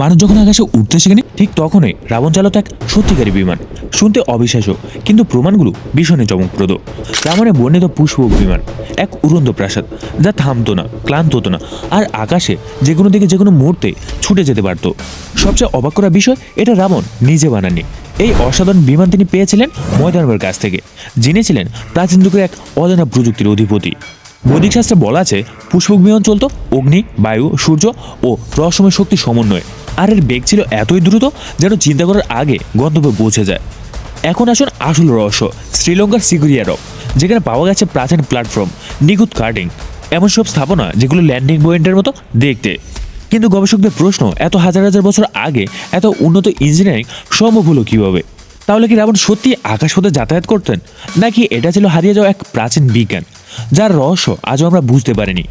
মানুষ যখন আকাশে উঠতে শেখেনি, ঠিক তখনই রাবণ চালত এক সত্যিকারী বিমান। শুনতে অবিশ্বাস্য, কিন্তু প্রমাণগুলো ভীষণই চমকপ্রদ। রাবণে বর্ণিত পুষ্পক বিমান, এক উড়ন্ত প্রাসাদ, যা থামতো না, ক্লান্ত হতো না, আর আকাশে যে কোনো দিকে যে কোনো মুহূর্তে ছুটে যেতে পারতো। সবচেয়ে অবাক করা বিষয়, এটা রাবণ নিজে বানাননি। এই অসাধারণ বিমান তিনি পেয়েছিলেন ময়দানবের কাছ থেকে, যিনি ছিলেন প্রাচীন যুগের এক অজানা প্রযুক্তির অধিপতি। বৈদিক শাস্ত্রে বলা আছে, পুষ্পক বিমান চলতো অগ্নি, বায়ু, সূর্য ও রহস্যময় শক্তি সমন্বয়ে। আর এর বেগ ছিল এতই দ্রুত যেন চিন্তা করার আগে গন্তব্যে পৌঁছে যায়। এখন আসুন আসল রহস্য, শ্রীলঙ্কার সিগুরিয়া রক যেখানে পাওয়া গেছে প্রাচীন প্ল্যাটফর্ম নিখুঁত কার্টিং এমন সব স্থাপনা যেগুলো ল্যান্ডিং পয়েন্টের মতো দেখতে। কিন্তু গবেষকদের প্রশ্ন, এত হাজার হাজার বছর আগে এত উন্নত ইঞ্জিনিয়ারিং সম্ভব হলো কীভাবে? তাহলে কি রাবণ সত্যি আকাশপথে যাতায়াত করতেন? নাকি এটা ছিল হারিয়ে যাওয়া এক প্রাচীন বিজ্ঞান? যার রহস্য আজও আমরা বুঝতে পারিনি।